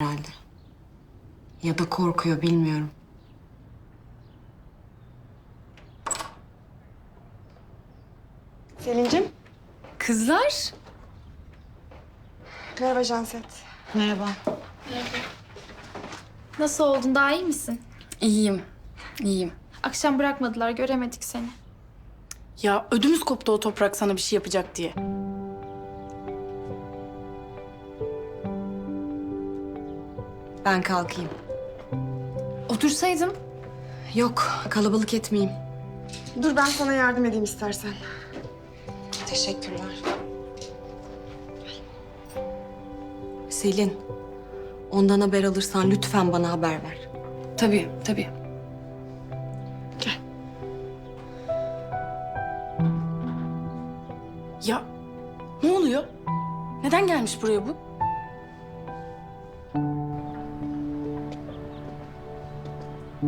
herhalde. Ya da korkuyor bilmiyorum. Selin'cim. Kızlar. Merhaba Janset. Merhaba. Nasıl oldun? Daha iyi misin? İyiyim. İyiyim. Akşam bırakmadılar, göremedik seni. Ya ödümüz koptu o toprak sana bir şey yapacak diye. Ben kalkayım. Otursaydım. Yok kalabalık etmeyeyim. Dur ben sana yardım edeyim istersen. Teşekkürler. Selin, ondan haber alırsan lütfen bana haber ver. Tabii, tabii. Gel. Ya ne oluyor? Neden gelmiş buraya bu? Var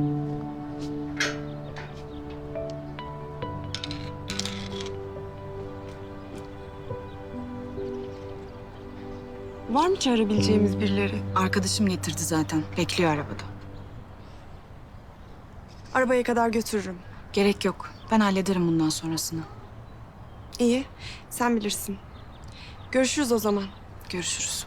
mı çağırabileceğimiz birileri? Arkadaşım getirdi zaten. Bekliyor arabada. Arabaya kadar götürürüm. Gerek yok. Ben hallederim bundan sonrasını. İyi, sen bilirsin. Görüşürüz o zaman. Görüşürüz.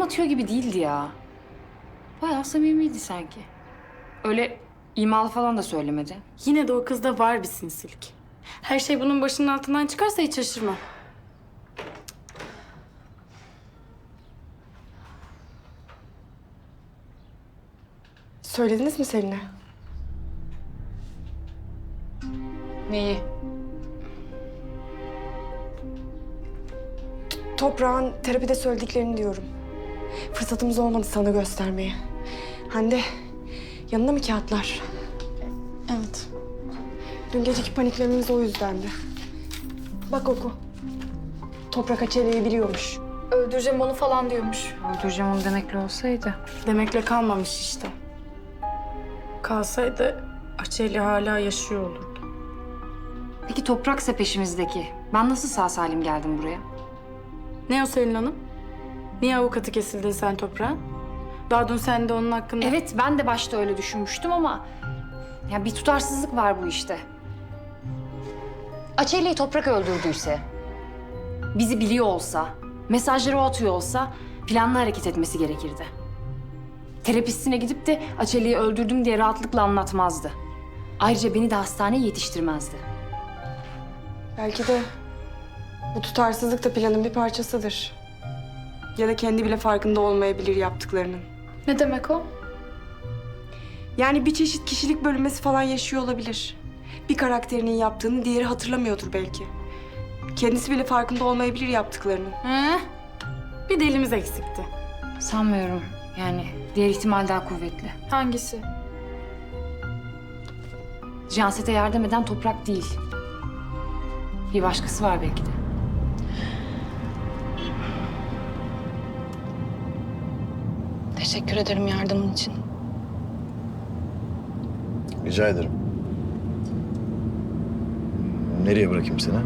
Yem atıyor gibi değildi ya. Bayağı samimiydi sanki. Öyle imalı falan da söylemedi. Yine de o kızda var bir sinsilik. Her şey bunun başının altından çıkarsa hiç şaşırmam. Söylediniz mi Selin'e? Neyi? Toprağın terapide söylediklerini diyorum. Fırsatımız olmadı sana göstermeye. Hande, yanında mı kağıtlar? Evet. Dün geceki paniklememiz o yüzdendi. Bak oku. Toprak Açelya'yı biliyormuş. Öldüreceğim onu falan diyormuş. Öldüreceğim onu demekle olsaydı. Demekle kalmamış işte. Kalsaydı Açeli hala yaşıyor olurdu. Peki topraksa peşimizdeki. Ben nasıl sağ salim geldim buraya? Ne o Selin Hanım? Niye avukatı kesildin sen toprağın? Daha dün sen de onun hakkında... Evet ben de başta öyle düşünmüştüm ama... Ya bir tutarsızlık var bu işte. Açelya'yı toprak öldürdüyse... Bizi biliyor olsa, mesajları o atıyor olsa... Planlı hareket etmesi gerekirdi. Terapistine gidip de Açelya'yı öldürdüm diye rahatlıkla anlatmazdı. Ayrıca beni de hastaneye yetiştirmezdi. Belki de bu tutarsızlık da planın bir parçasıdır. Ya da kendi bile farkında olmayabilir yaptıklarının. Ne demek o? Yani bir çeşit kişilik bölünmesi falan yaşıyor olabilir. Bir karakterinin yaptığını diğeri hatırlamıyordur belki. Kendisi bile farkında olmayabilir yaptıklarının. He? Bir delimiz eksikti. Sanmıyorum. Yani diğer ihtimal daha kuvvetli. Hangisi? Canset'e yardım eden toprak değil. Bir başkası var belki de. Teşekkür ederim yardımın için. Rica ederim. Nereye bırakayım seni?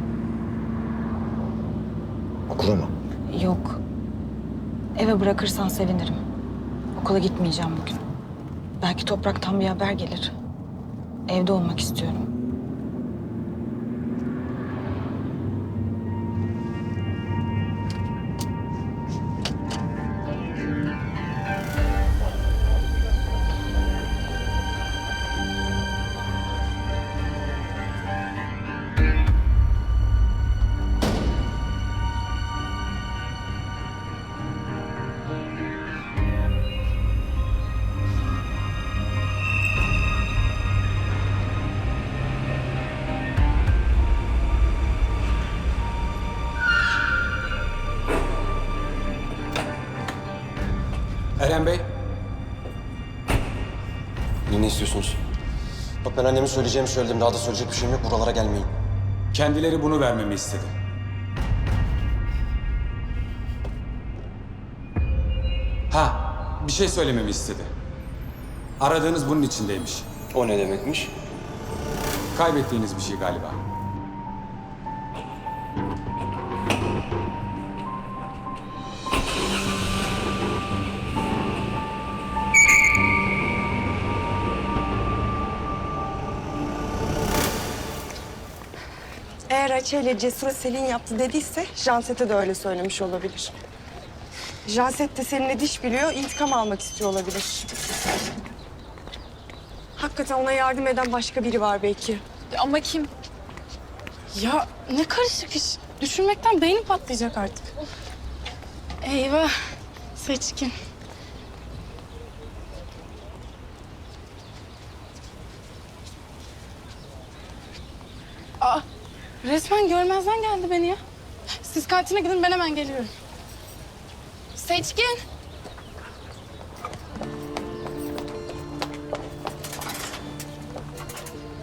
Okula mı? Yok. Eve bırakırsan sevinirim. Okula gitmeyeceğim bugün. Belki topraktan bir haber gelir. Evde olmak istiyorum. Ben anneme söyleyeceğimi söyledim. Daha da söyleyecek bir şeyim yok. Buralara gelmeyin. kendileri bunu vermemi istedi. Ha, bir şey söylememi istedi. Aradığınız bunun içindeymiş. O ne demekmiş? Kaybettiğiniz bir şey galiba. Eğer Ayça ile Cesur'u Selin yaptı dediyse Janset'e de öyle söylemiş olabilir. Janset de seninle diş biliyor, intikam almak istiyor olabilir. Hakikaten ona yardım eden başka biri var belki. Ama kim? Ya ne karışık iş. Düşünmekten beynim patlayacak artık. Eyvah. Seçkin. Aa, resmen görmezden geldi beni ya. Siz kantine gidin ben hemen geliyorum. Seçkin.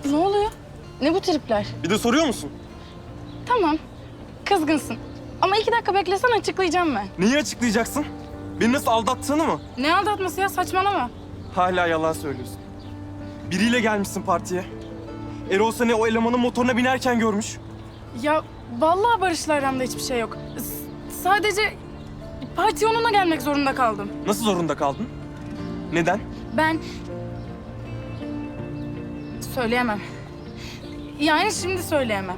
Ne oluyor? Ne bu tripler? Bir de soruyor musun? Tamam. Kızgınsın. Ama iki dakika beklesen açıklayacağım ben. Neyi açıklayacaksın? Beni nasıl aldattığını mı? Ne aldatması ya saçmalama. Hala yalan söylüyorsun. Biriyle gelmişsin partiye. Erol seni o elemanın motoruna binerken görmüş. Ya vallahi Barış'la aramda hiçbir şey yok. S- sadece partiye onunla gelmek zorunda kaldım. Nasıl zorunda kaldın? Neden? Ben... Söyleyemem. Yani şimdi söyleyemem.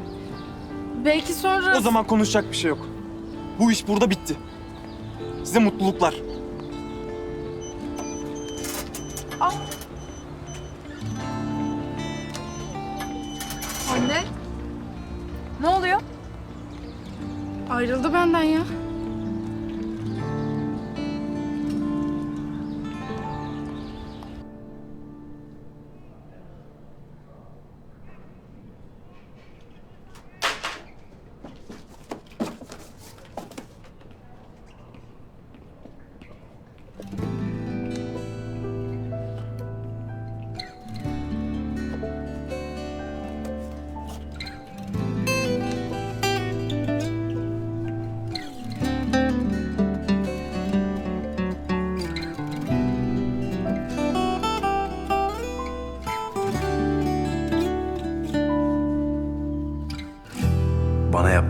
Belki sonra... O zaman konuşacak bir şey yok. Bu iş burada bitti. Size mutluluklar. Anne. Ayrıldı benden ya.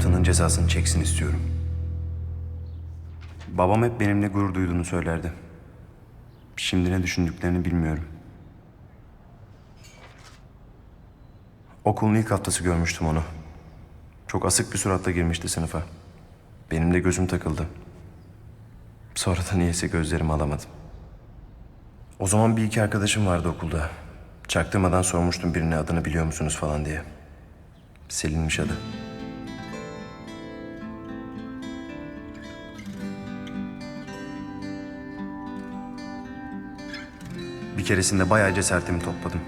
Yaptığının cezasını çeksin istiyorum. Babam hep benimle gurur duyduğunu söylerdi. Şimdi ne düşündüklerini bilmiyorum. Okulun ilk haftası görmüştüm onu. Çok asık bir suratla girmişti sınıfa. Benim de gözüm takıldı. Sonra da niyeyse gözlerimi alamadım. O zaman bir iki arkadaşım vardı okulda. Çaktırmadan sormuştum birine adını biliyor musunuz falan diye. Selin'miş adı. Bir keresinde bayağı cesaretimi topladım.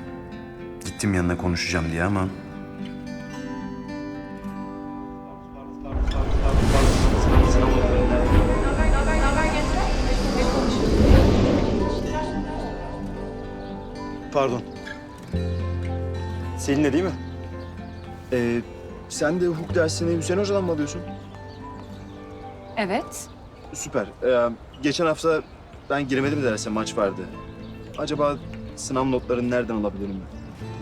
Gittim yanına konuşacağım diye ama... Pardon. Selin'le değil mi? Ee, sen de hukuk dersini Hüseyin Hoca'dan mı alıyorsun? Evet. Süper. Ee, geçen hafta ben giremedim de derse maç vardı. Acaba sınav notlarını nereden alabilirim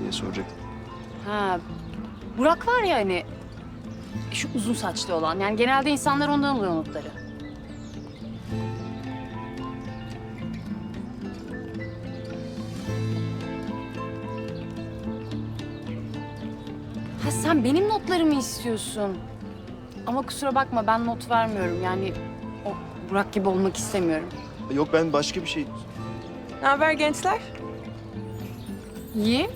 diye soracaktım. Ha, Burak var ya hani şu uzun saçlı olan. Yani genelde insanlar ondan alıyor notları. Ha sen benim notlarımı istiyorsun. Ama kusura bakma ben not vermiyorum. Yani o Burak gibi olmak istemiyorum. Yok ben başka bir şey... Ne haber gençler? İyi.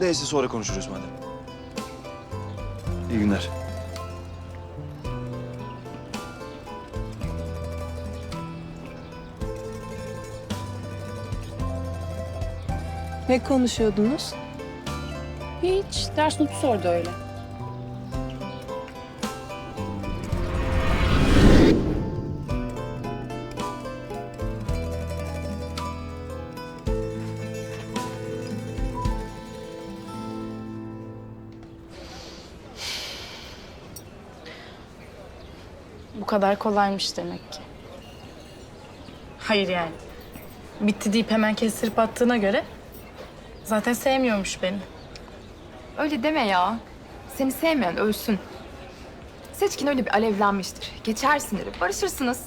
Neyse sonra konuşuruz madem. İyi günler. Ne konuşuyordunuz? Hiç. Ders notu sordu öyle. Kadar kolaymış demek ki. Hayır yani. Bitti deyip hemen kestirip attığına göre zaten sevmiyormuş beni. Öyle deme ya. Seni sevmeyen ölsün. Seçkin öyle bir alevlenmiştir. Geçer siniri, barışırsınız.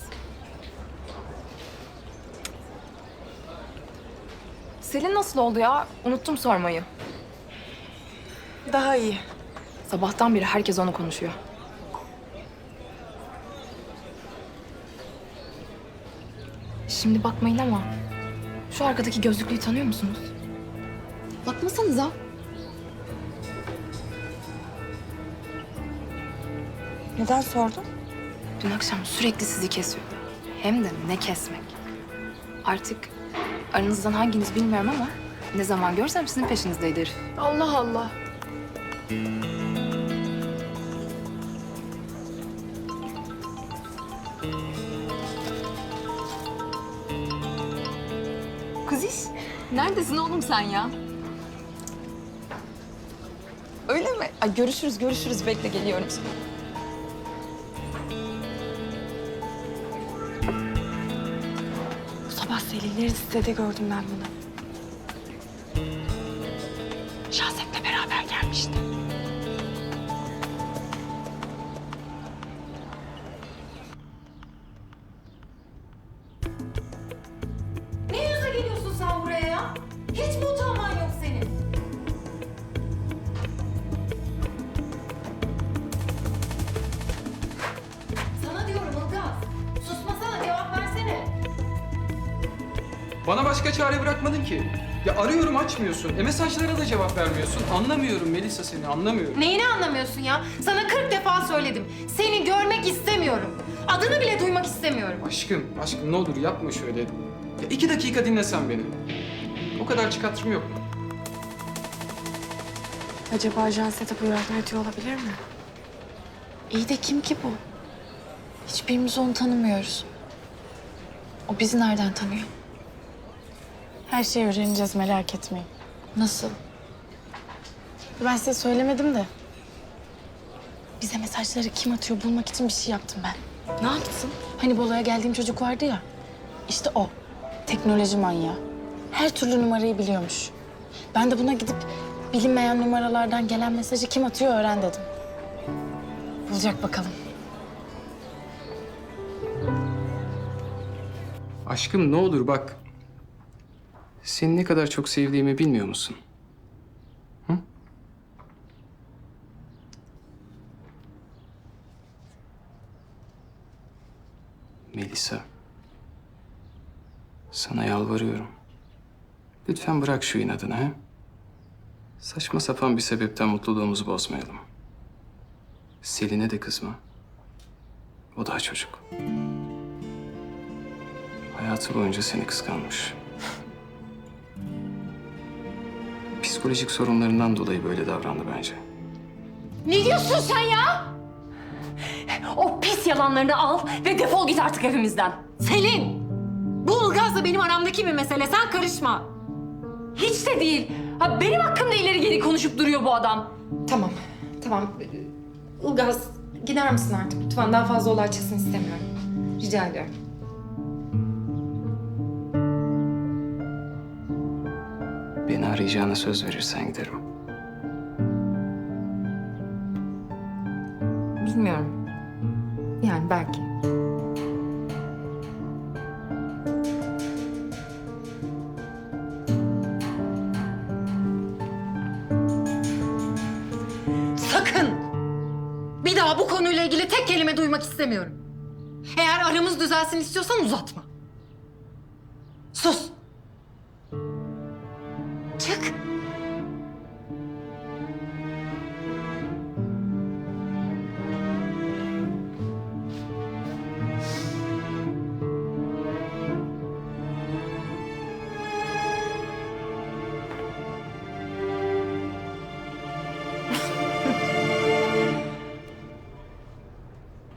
Selin nasıl oldu ya? Unuttum sormayı. Daha iyi. Sabahtan beri herkes onu konuşuyor. Şimdi bakmayın ama şu arkadaki gözlüklüyü tanıyor musunuz? Bakmasanıza. Neden sordun? Dün akşam sürekli sizi kesiyordu. Hem de ne kesmek. Artık aranızdan hanginiz bilmiyorum ama ne zaman görsem sizin peşinizdeydi herif. Allah Allah. Neredesin oğlum sen ya? Öyle mi? Ay görüşürüz, görüşürüz. Bekle geliyorum. Bu sabah Selin'lerin sitede gördüm ben bunu. Başka çare bırakmadın ki. Ya arıyorum açmıyorsun. E mesajlara da cevap vermiyorsun. Anlamıyorum Melisa seni anlamıyorum. Neyini anlamıyorsun ya? Sana 40 defa söyledim. Seni görmek istemiyorum. Adını bile duymak istemiyorum. Aşkım, aşkım ne olur yapma şöyle. Ya iki dakika dinlesen beni. O kadar çıkartırım yok. Acaba ajans setup yardım ediyor olabilir mi? İyi de kim ki bu? Hiçbirimiz onu tanımıyoruz. O bizi nereden tanıyor? Her şeyi öğreneceğiz merak etmeyin. Nasıl? Ben size söylemedim de. Bize mesajları kim atıyor bulmak için bir şey yaptım ben. Ne yaptın? Hani Bolu'ya geldiğim çocuk vardı ya. İşte o. Teknoloji manyağı. Her türlü numarayı biliyormuş. Ben de buna gidip bilinmeyen numaralardan gelen mesajı kim atıyor öğren dedim. Bulacak bakalım. Aşkım ne olur bak. Seni ne kadar çok sevdiğimi bilmiyor musun? Hı? Melisa. Sana yalvarıyorum. Lütfen bırak şu inadını ha. Saçma sapan bir sebepten mutluluğumuzu bozmayalım. Selin'e de kızma. O daha çocuk. Hayatı boyunca seni kıskanmış. Psikolojik sorunlarından dolayı böyle davrandı bence. Ne diyorsun sen ya? O pis yalanlarını al ve defol git artık evimizden. Selin! Bu Ilgaz'la benim aramdaki bir mesele. Sen karışma. Hiç de değil. Ha, benim hakkımda ileri geri konuşup duruyor bu adam. Tamam, tamam. Ilgaz, gider misin artık? Lütfen daha fazla olay çıksın istemiyorum. Rica ediyorum. Arayacağına söz verirsen giderim. Bilmiyorum. Yani belki. Sakın! Bir daha bu konuyla ilgili tek kelime duymak istemiyorum. Eğer aramız düzelsin istiyorsan uzatma. Sus!